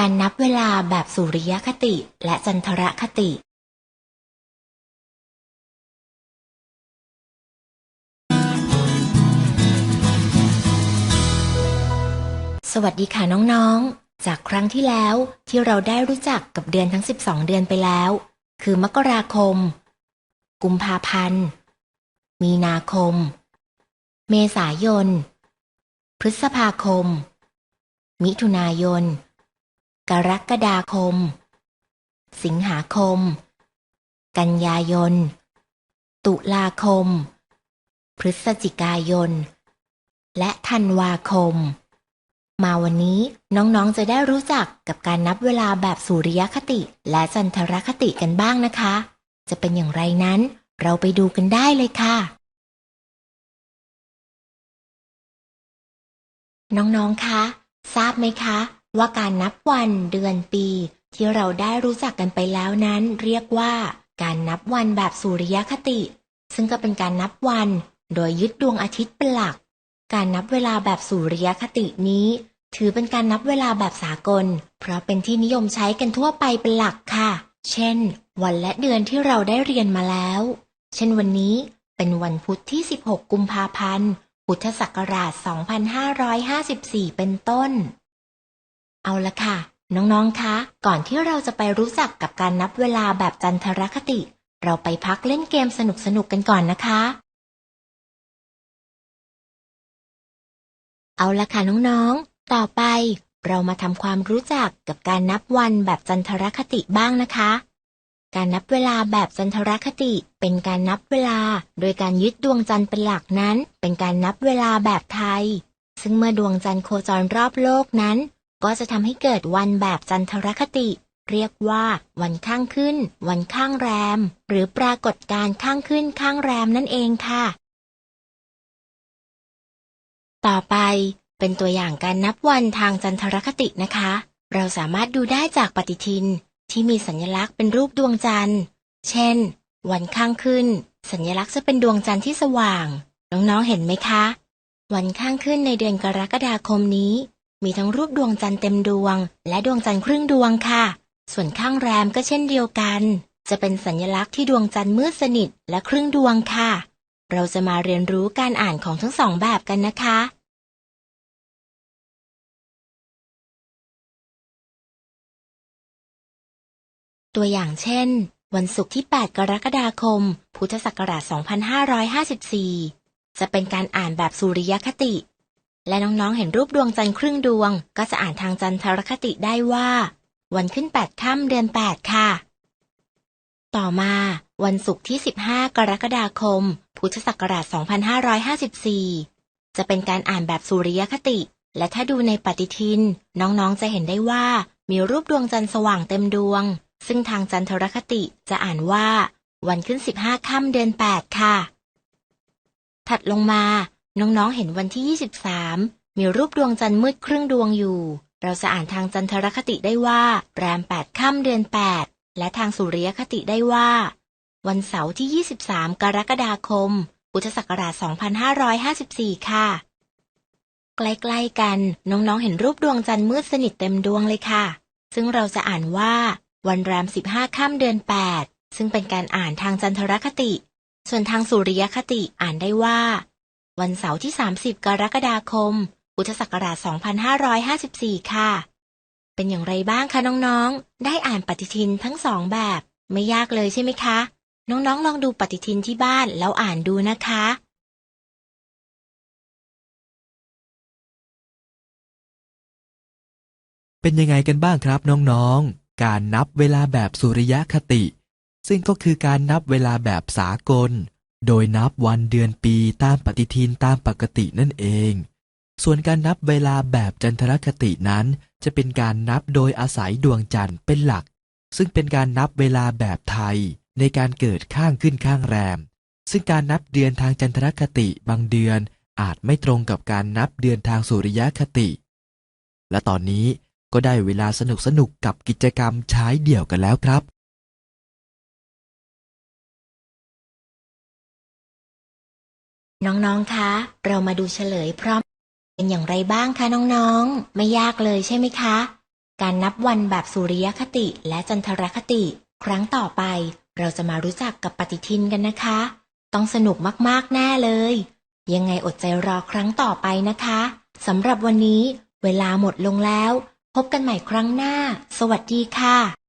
การนับเวลาแบบสุริยคติและจันทรคติสวัสดีค่ะน้องๆ จากครั้งที่แล้วที่เราได้รู้จักกับเดือนทั้ง 12 เดือนไปแล้ว คือมกราคม กุมภาพันธ์ มีนาคม เมษายน พฤษภาคม มิถุนายน กรกฎาคม สิงหาคม กันยายน ตุลาคม พฤศจิกายน และธันวาคม มาวันนี้น้องๆจะได้รู้จักกับการนับเวลาแบบสุริยคติและจันทรคติกันบ้างนะคะ จะเป็นอย่างไรนั้น เราไปดูกันได้เลยค่ะน้อง ๆ คะ ทราบไหมคะ ว่าการนับวันเดือนปี ที่เราได้รู้จักกันไปแล้วนั้น เรียกว่า การนับวันแบบสุริยคติ ซึ่งก็เป็นการนับวัน โดยยึดดวงอาทิตย์เป็นหลัก การนับเวลาแบบสุริยคตินี้ ถือเป็นการนับเวลาแบบสากล เพราะเป็นที่นิยมใช้กันทั่วไปเป็นหลักค่ะ เช่น วันและเดือนที่เราได้เรียนมาแล้ว เช่นวันนี้เป็นวันพุธที่ 16 กุมภาพันธ์ พุทธศักราช 2554 เป็นต้น เอาละค่ะ น้องๆ คะ ก่อนที่เราจะไปรู้จักกับการนับเวลาแบบจันทรคติ เราไปพักเล่นเกมสนุกๆ กันก่อนนะคะ เอาละค่ะน้องๆ ต่อไปเรามาทำความรู้จักกับการนับวันแบบจันทรคติบ้างนะคะ การนับเวลาแบบจันทรคติ เป็นการนับเวลา โดยการยึดดวงจันทร์เป็นหลักนั้น เป็นการนับเวลาแบบไทย ซึ่งเมื่อดวงจันทร์โคจรรอบโลกนั้น ก็จะทำให้เกิดวันแบบจันทรคติ เรียกว่าวันข้างขึ้น วันข้างแรม หรือปรากฏการข้างขึ้นข้างแรมนั่นเองค่ะ ต่อไปเป็นตัวอย่างการนับวันทางจันทรคตินะคะ เราสามารถดูได้จากปฏิทินที่มีสัญลักษณ์เป็นรูปดวงจันทร์ เช่น วันข้างขึ้น สัญลักษณ์จะเป็นดวงจันทร์ที่สว่าง น้องๆเห็นไหมคะ วันข้างขึ้นในเดือนกรกฎาคมนี้ มีทั้งรูปดวงจันทร์เต็มดวง และดวงจันทร์ครึ่งดวงค่ะ ส่วนข้างแรมก็เช่นเดียวกัน จะเป็นสัญลักษณ์ที่ดวงจันทร์มืดสนิทและครึ่งดวงค่ะ เราจะมาเรียนรู้การอ่านของทั้งสองแบบกันนะคะ ตัวอย่างเช่น วันศุกร์ที่ 8 กรกฎาคม พุทธศักราช 2554 จะเป็นการอ่านแบบสุริยคติ และน้องๆเห็นรูปดวงจันทร์ครึ่งดวง ก็จะอ่านทางจันทรคติได้ว่า วันขึ้น8ค่ำเดือน8ค่ะ ต่อมาวันศุกร์ที่ 15 กรกฎาคม พุทธศักราช 2554 จะเป็นการอ่านแบบสุริยคติ และถ้าดูในปฏิทิน น้องๆจะเห็นได้ว่ามีรูปดวงจันทร์สว่างเต็มดวง ซึ่งทางจันทรคติจะอ่านว่า วันขึ้น 15 ค่ำเดือน 8 ค่ะ ถัดลงมา น้องๆ เห็นวันที่ 23 มีรูปดวงจันทร์มืดครึ่งดวงอยู่ เราจะอ่านทางจันทรคติได้ว่าแรม 8 ค่ำเดือน 8 และทางสุริยคติได้ว่า วันเสาร์ที่ 23 กรกฎาคม พุทธศักราช 2554 ค่ะ ใกล้ๆกัน น้องๆ เห็นรูปดวงจันทร์มืดสนิทเต็มดวงเลยค่ะ ซึ่งเราจะอ่านว่า วันแรม 15 ค่ำเดือน 8 ซึ่งเป็นการอ่านทางจันทรคติ ส่วนทางสุริยคติอ่านได้ว่า วันเสาร์ที่ 30 กรกฎาคม พุทธศักราช 2554 ค่ะ เป็นอย่างไรบ้างคะน้องๆ ได้อ่านปฏิทินทั้งสองแบบ ไม่ยากเลยใช่ไหมคะ น้องๆ ลองดูปฏิทินที่บ้านแล้วอ่านดูนะคะเป็นยังไงกันบ้างครับน้องๆ การนับเวลาแบบสุริยคติ ซึ่งก็คือการนับเวลาแบบสากล โดยนับวันเดือนปีตามปฏิทินตามปกตินั่นเอง ส่วนการนับเวลาแบบจันทรคตินั้นจะเป็นการนับโดยอาศัยดวงจันทร์เป็นหลัก ซึ่งเป็นการนับเวลาแบบไทยในการเกิดข้างขึ้นข้างแรม ซึ่งการนับเดือนทางจันทรคติบางเดือนอาจไม่ตรงกับการนับเดือนทางสุริยคติ และตอนนี้ก็ได้เวลาสนุกสนุกกับกิจกรรมใช้เดี่ยวกันแล้วครับ น้องๆ คะ เรามาดูเฉลยพร้อม เป็นอย่างไรบ้างคะน้องๆ ไม่ยากเลยใช่ไหมคะ การนับวันแบบสุริยคติและจันทรคติ ครั้งต่อไป เราจะมารู้จักกับปฏิทินกันนะคะ ต้องสนุกมากๆ แน่เลย ยังไงอดใจรอครั้งต่อไปนะคะสำหรับวันนี้ เวลาหมดลงแล้ว พบกันใหม่ครั้งหน้า สวัสดีค่ะ